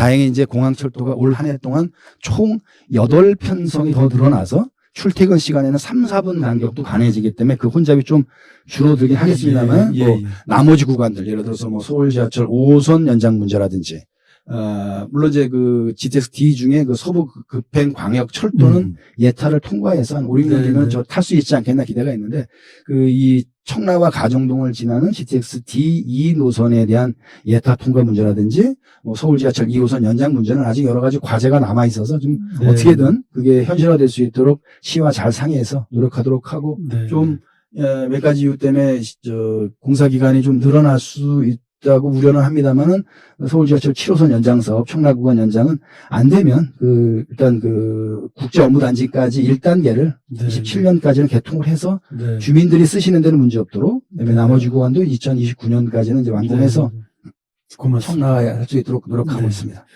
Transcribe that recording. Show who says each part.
Speaker 1: 다행히 이제 공항철도가 올 한 해 동안 총 8편성이 더 늘어나서 출퇴근 시간에는 3, 4분 간격도 가능해지기 때문에 그 혼잡이 좀 줄어들긴 하겠습니다만
Speaker 2: 예,
Speaker 1: 뭐
Speaker 2: 예.
Speaker 1: 나머지 구간들 예를 들어서 뭐 서울 지하철 5호선 연장 문제라든지 어, 물론 이제 그 GTX D 중에 그 서부 급행 광역 철도는
Speaker 2: 음.
Speaker 1: 예타를 통과해서 한 5, 6년
Speaker 2: 네,
Speaker 1: 뒤면
Speaker 2: 네.
Speaker 1: 저탈 수 있지 않겠나 기대가 있는데 그 이 청라와 가정동을 지나는 GTX D2 노선에 대한 예타 통과 문제라든지 뭐 서울 지하철 2호선 연장 문제는 아직 여러 가지 과제가 남아 있어서 좀
Speaker 2: 네.
Speaker 1: 어떻게든 그게 현실화될 수 있도록 시와 잘 상의해서 노력하도록 하고
Speaker 2: 네.
Speaker 1: 좀 어, 몇 가지 이유 때문에 시- 저 공사 기간이 좀 늘어날 수 있 다고 우려는 합니다만은 서울 지하철 7호선 연장 사업 청라 구간 연장은 안 되면 그 일단 그 국제 업무 단지까지 1단계를
Speaker 2: 네.
Speaker 1: 27년까지는 개통을 해서
Speaker 2: 네.
Speaker 1: 주민들이 쓰시는 데는 문제 없도록 그다음에
Speaker 2: 네.
Speaker 1: 나머지 구간도 2029년까지는 이제 완공해서
Speaker 2: 네. 고맙습니다.
Speaker 1: 청라할 수 있도록 노력하고
Speaker 2: 네.
Speaker 1: 있습니다.